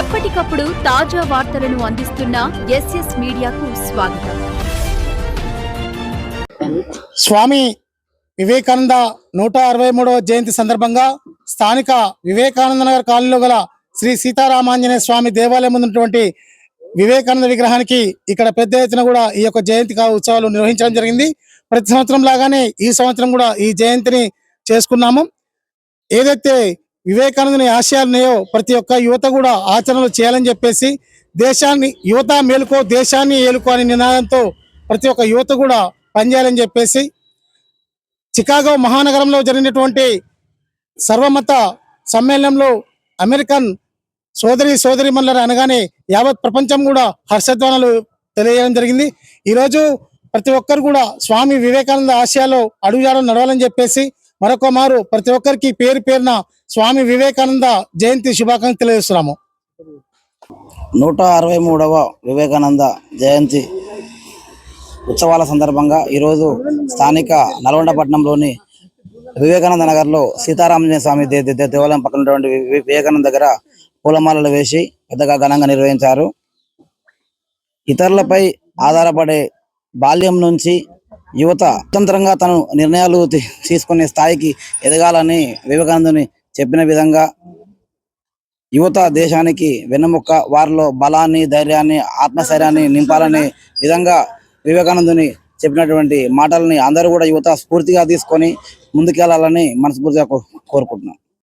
ఎప్పటికప్పుడు తాజా వార్తలను అందిస్తున్న ఎస్ఎస్ మీడియాకు స్వాగతం. స్వామి వివేకానంద నూట అరవై మూడవ జయంతి సందర్భంగా స్థానిక వివేకానంద నగర్ కాలనీలో గల శ్రీ సీతారామాంజనేయ స్వామి దేవాలయం ఉన్నటువంటి వివేకానంద విగ్రహానికి ఇక్కడ పెద్ద ఎత్తున కూడా ఈ యొక్క జయంతి ఉత్సవాలు నిర్వహించడం జరిగింది. ప్రతి సంవత్సరం లాగానే ఈ సంవత్సరం కూడా ఈ జయంతిని చేసుకున్నాము. ఏదైతే వివేకానందుని ఆశయాలు ప్రతి ఒక్క యువత కూడా ఆచరణలు చేయాలని చెప్పేసి దేశాన్ని యువత మేలుకో దేశాన్ని ఏలుకో అనే నినాదంతో ప్రతి ఒక్క యువత కూడా పనిచేయాలని చెప్పేసి చికాగో మహానగరంలో జరిగినటువంటి సర్వమత సమ్మేళనంలో అమెరికన్ సోదరి సోదరి అనగానే యావత్ ప్రపంచం కూడా హర్షధ్వానాలు తెలియజేయడం జరిగింది. ఈరోజు ప్రతి ఒక్కరు కూడా స్వామి వివేకానంద ఆశయాలు అడుగుజాడలు నడవాలని చెప్పేసి మరొక మారు ప్రతి ఒక్కరికి పేరు పేరున స్వామి వివేకానంద జయంతి శుభాకాంక్షలు తెలియజేస్తున్నాము. నూట అరవై మూడవ వివేకానంద జయంతి ఉత్సవాల సందర్భంగా ఈరోజు స్థానిక నల్గొండపట్నంలోని వివేకానంద నగర్లో సీతారామజన స్వామి దేవాలయం పక్కన ఉన్నటువంటి వివేకానంద దగ్గర పూలమాలలు వేసి పెద్దగా ఘనంగా నిర్వహించారు. ఇతరులపై ఆధారపడే బాల్యం నుంచి యువత స్వతంత్రంగా తను నిర్ణయాలు తీసుకునే స్థాయికి ఎదగాలని వివేకానందుని చెప్పిన విధంగా యువత దేశానికి వెన్నెముక్క వారిలో బలాన్ని ధైర్యాన్ని ఆత్మశైర్యాన్ని నింపాలనే విధంగా వివేకానందుని చెప్పినటువంటి మాటల్ని అందరూ కూడా యువత స్ఫూర్తిగా తీసుకొని ముందుకెళ్ళాలని మనస్ఫూర్తిగా కోరుకుంటున్నాం.